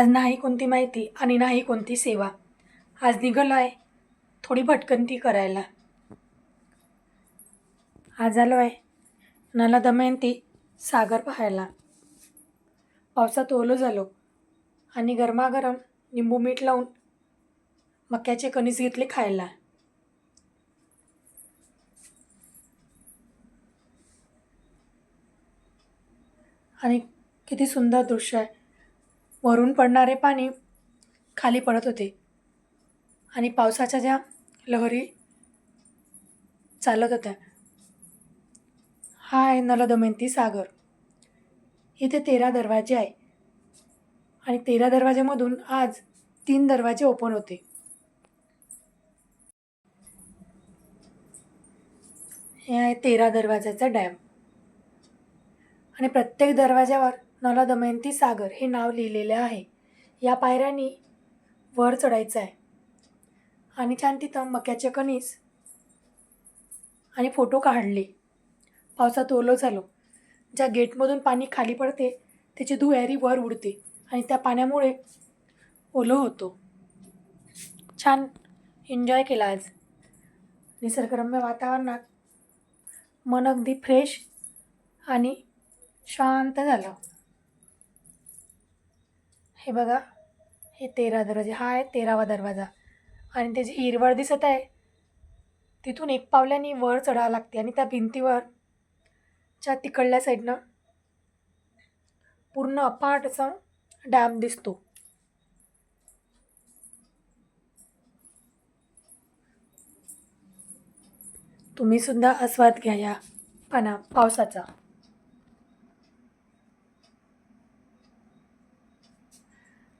आज नाही कोणती माहिती आणि नाही कोणती सेवा. आज निघालो आहे थोडी भटकंती करायला. आज आलो आहे नला दमयंती सागर पाहायला. पावसात ओलो झालो आणि गरमागरम निंबू मीठ लावून मक्याचे कणीस घेतले खायला. आणि किती सुंदर दृश्य आहे. वरून पडणारे पाणी खाली पडत होते. आणि पावसाच्या ज्या लहरी चालत होत्या. हा आहे नलदमयंती सागर. इथे तेरा दरवाजे आहे. आणि तेरा दरवाज्यामधून आज तीन दरवाजे ओपन होते. हे आहे तेरा दरवाजाचा डॅम आणि प्रत्येक दरवाज्यावर नला दमयंती सागर हे नाव लिहिलेले आहे. या पायऱ्यांनी वर चढायचं आहे आणि छान तिथं मक्याचे कणीस आणि फोटो काढले. पावसात ओलो झालो. ज्या गेटमधून पाणी खाली पडते त्याची धुयारी वर उडते आणि त्या पाण्यामुळे ओलो होतो. छान एन्जॉय केला आज. निसर्गरम्य वातावरणात मन अगदी फ्रेश आणि शांत झालं. हे बघा हे तेरा दरवाजे हा आहे तेरावा दरवाजा. आणि त्याची हिरवळ दिसत आहे तिथून एक पावल्याने वर चढावं लागते आणि त्या भिंतीवर च्या तिकडल्या साईडनं पूर्ण अपाट असा डॅम दिसतो. तुम्ही सुद्धा आस्वाद घ्या या पाना पावसाचा.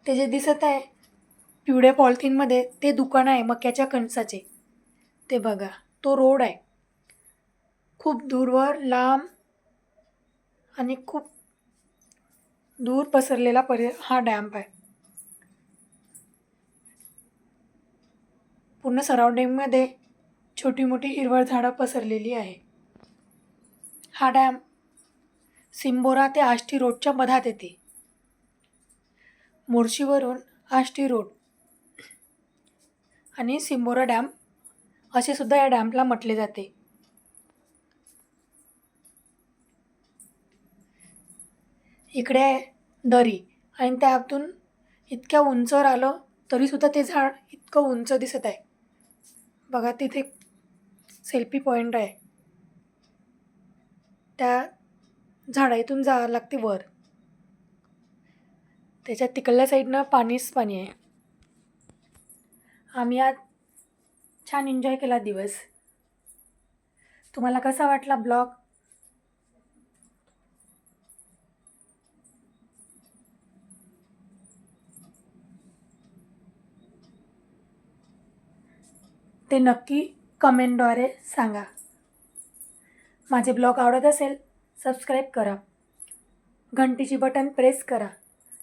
ते जे दिसत आहे पिवळ्या पॉलिथिनमध्ये ते दुकान आहे मक्याच्या कणसाचे. ते बघा तो रोड आहे. खूप दूरवर लांब आणि खूप दूर पसरलेला पर हा डॅम्प आहे. पूर्ण सराउंडिंगमध्ये छोटी मोठी हिरवळ झाडं पसरलेली आहे. हा डॅम सिंबोरा ते आष्टी रोडच्या मधात येते. मोर्शीवरून आष्टी रोड आणि सिंबोरा डॅम असे सुद्धा या डॅमला म्हटले जाते. इकडे आहे दरी आणि त्यातून इतक्या उंचवर आलं तरीसुद्धा ते झाड इतकं उंच दिसत आहे. बघा तिथे सेल्फी पॉईंट आहे. त्या झाडातून जावं लागते वर. त्याच्या तिकडल्या साईडनं पाणीच पाणी आहे. आम्ही आज छान एन्जॉय केला दिवस. तुम्हाला कसा वाटला ब्लॉग? ते नक्की कमेंटद्वारे सांगा. माझे ब्लॉग आवडत असेल सबस्क्राईब करा. घंटीची बटन प्रेस करा.